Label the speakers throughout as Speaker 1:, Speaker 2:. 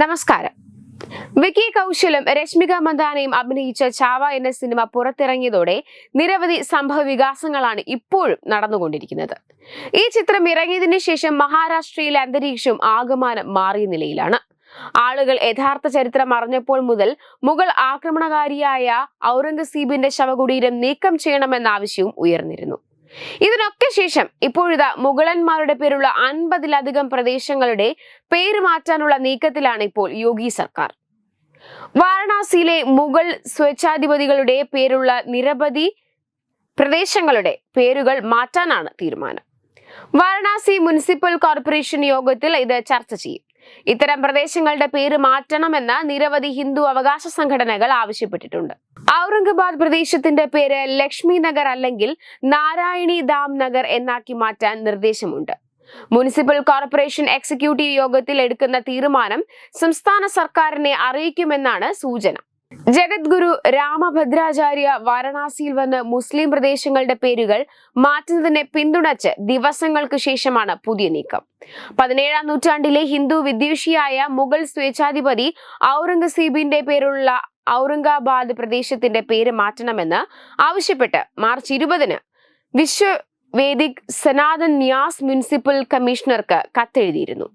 Speaker 1: നമസ്കാരം. വിക്കി കൗശലും രശ്മിക മന്ദാനയും അഭിനയിച്ച ചാവ എന്ന സിനിമ പുറത്തിറങ്ങിയതോടെ നിരവധി സംഭവ വികാസങ്ങളാണ് ഇപ്പോഴും നടന്നുകൊണ്ടിരിക്കുന്നത്. ഈ ചിത്രം ഇറങ്ങിയതിനു ശേഷം മഹാരാഷ്ട്രയിലെ അന്തരീക്ഷം ആകമാനം മാറിയ നിലയിലാണ്. ആളുകൾ യഥാർത്ഥ ചരിത്രം അറിഞ്ഞപ്പോൾ മുതൽ മുഗൾ ആക്രമണകാരിയായ ഔറംഗസീബിന്റെ ശവകുടീരം നീക്കം ചെയ്യണമെന്ന ആവശ്യവും ഉയർന്നിരുന്നു. ഇതിനൊക്കെ ശേഷം ഇപ്പോഴിതാ മുഗളന്മാരുടെ പേരുള്ള അൻപതിലധികം പ്രദേശങ്ങളുടെ പേര് മാറ്റാനുള്ള നീക്കത്തിലാണ് ഇപ്പോൾ യോഗി സർക്കാർ. വാരണാസിയിലെ മുഗൾ സ്വേച്ഛാധിപതികളുടെ പേരുള്ള നിരവധി പ്രദേശങ്ങളുടെ പേരുകൾ മാറ്റാനാണ് തീരുമാനം. വാരണാസി മുനിസിപ്പൽ കോർപ്പറേഷൻ യോഗത്തിൽ ഇത് ചർച്ച ചെയ്യും. ഇത്തരം പ്രദേശങ്ങളുടെ പേര് മാറ്റണമെന്ന് നിരവധി ഹിന്ദു അവകാശ സംഘടനകൾ ആവശ്യപ്പെട്ടിട്ടുണ്ട്. ഔറംഗാബാദ് പ്രദേശത്തിന്റെ പേര് ലക്ഷ്മി നഗർ അല്ലെങ്കിൽ നാരായണി ദാം നഗർ എന്നാക്കി മാറ്റാൻ നിർദ്ദേശമുണ്ട്. മുനിസിപ്പൽ കോർപ്പറേഷൻ എക്സിക്യൂട്ടീവ് യോഗത്തിൽ എടുക്കുന്ന തീരുമാനം സംസ്ഥാന സർക്കാരിനെ അറിയിക്കുമെന്നാണ് സൂചന. ജഗദ്ഗുരു രാമഭദ്രാചാര്യ വാരണാസിയിൽ വന്ന് മുസ്ലിം പ്രദേശങ്ങളുടെ പേരുകൾ മാറ്റുന്നതിനെ പിന്തുണച്ച് ദിവസങ്ങൾക്ക് ശേഷമാണ് പുതിയ നീക്കം. പതിനേഴാം നൂറ്റാണ്ടിലെ ഹിന്ദു വിദ്വേഷിയായ മുഗൾ സ്വേച്ഛാധിപതി ഔറംഗസീബിന്റെ പേരുള്ള ഔറംഗാബാദ് പ്രദേശത്തിന്റെ പേര് മാറ്റണമെന്ന് ആവശ്യപ്പെട്ട് മാർച്ച് ഇരുപതിന് വിശ്വ വേദിക് സനാതൻ ന്യാസ് മുനിസിപ്പൽ കമ്മീഷണർക്ക് കത്തെഴുതിയിരുന്നു.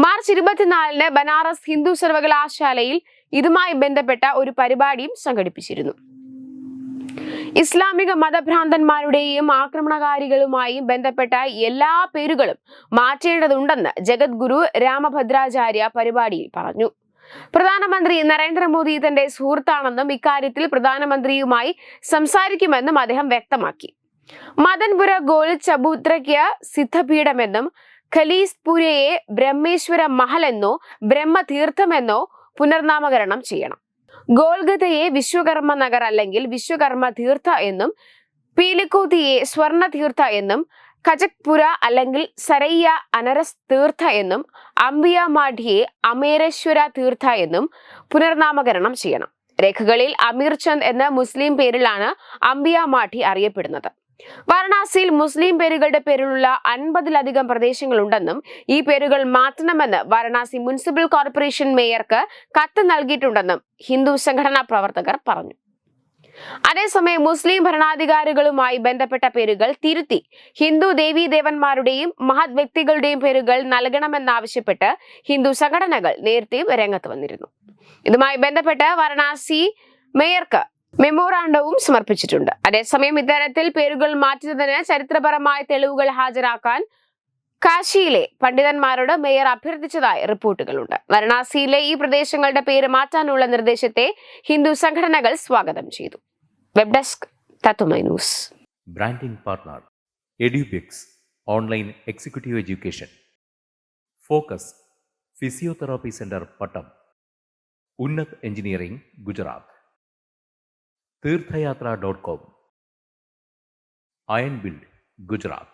Speaker 1: മാർച്ച് ഇരുപത്തിനാലിന് ബനാറസ് ഹിന്ദു സർവകലാശാലയിൽ ഇതുമായി ബന്ധപ്പെട്ട ഒരു പരിപാടിയും സംഘടിപ്പിച്ചിരുന്നു. ഇസ്ലാമിക മതഭ്രാന്തന്മാരുടെയും ആക്രമണകാരികളുമായും ബന്ധപ്പെട്ട എല്ലാ പേരുകളും മാറ്റേണ്ടതുണ്ടെന്ന് ജഗദ്ഗുരു രാമഭദ്രാചാര്യ പരിപാടിയിൽ പറഞ്ഞു. പ്രധാനമന്ത്രി നരേന്ദ്രമോദി തന്റെ സുഹൃത്താണെന്നും ഇക്കാര്യത്തിൽ പ്രധാനമന്ത്രിയുമായി സംസാരിക്കുമെന്നും അദ്ദേഹം വ്യക്തമാക്കി. മദൻപുര ഗോൾ ചബൂത്രയ്ക്ക് സിദ്ധപീഠമെന്നും ഖലീസ്പുരയെ ബ്രഹ്മേശ്വര മഹൽ എന്നോ ബ്രഹ്മതീർത്ഥമെന്നോ പുനർനാമകരണം ചെയ്യണം. ഗോൽഗതയെ വിശ്വകർമ്മ നഗർ അല്ലെങ്കിൽ വിശ്വകർമ്മ തീർത്ഥ എന്നും പീലിക്കോതിയെ സ്വർണ തീർത്ഥ എന്നും കജക്പുര അല്ലെങ്കിൽ സരയ്യ അനരസ് തീർത്ഥ എന്നും അംബിയാമാഠിയെ അമേരേശ്വര തീർത്ഥ എന്നും പുനർനാമകരണം ചെയ്യണം. രേഖകളിൽ അമീർ ചന്ദ് എന്ന മുസ്ലിം പേരിലാണ് അംബിയാമാഠി അറിയപ്പെടുന്നത്. വാരണാസിയിൽ മുസ്ലിം പേരുകളുടെ പേരിലുള്ള അൻപതിലധികം പ്രദേശങ്ങളുണ്ടെന്നും ഈ പേരുകൾ മാറ്റണമെന്ന് വാരണാസി മുനിസിപ്പൽ കോർപ്പറേഷൻ മേയർക്ക് കത്ത് നൽകിയിട്ടുണ്ടെന്നും ഹിന്ദു സംഘടനാ പ്രവർത്തകർ പറഞ്ഞു. അതേസമയം മുസ്ലിം ഭരണാധികാരികളുമായി ബന്ധപ്പെട്ട പേരുകൾ തിരുത്തി ഹിന്ദു ദേവീദേവന്മാരുടെയും മഹത് വ്യക്തികളുടെയും പേരുകൾ നൽകണമെന്നാവശ്യപ്പെട്ട് ഹിന്ദു സംഘടനകൾ നേരത്തെയും രംഗത്ത് വന്നിരുന്നു. ഇതുമായി ബന്ധപ്പെട്ട് വാരണാസി മേയർക്ക് മെമ്മോറാണ്ടവും സമർപ്പിച്ചിട്ടുണ്ട്. അതേസമയം ഇത്തരത്തിൽ പേരുകൾ മാറ്റുന്നതിന് ചരിത്രപരമായ തെളിവുകൾ ഹാജരാക്കാൻ കാശിയിലെ പണ്ഡിതന്മാരോട് മേയർ അഭ്യർത്ഥിച്ചതായി റിപ്പോർട്ടുകളുണ്ട്. വാരണാസിയിലെ ഈ പ്രദേശങ്ങളുടെ പേര് മാറ്റാനുള്ള നിർദ്ദേശത്തെ ഹിന്ദു സംഘടനകൾ സ്വാഗതം ചെയ്തു. Web desk news.
Speaker 2: Branding partner Edubix online executive education. Focus physiotherapy centre Pattom. Unnat engineering Gujarat. Theerthayatra dot com. Iron build Gujarat.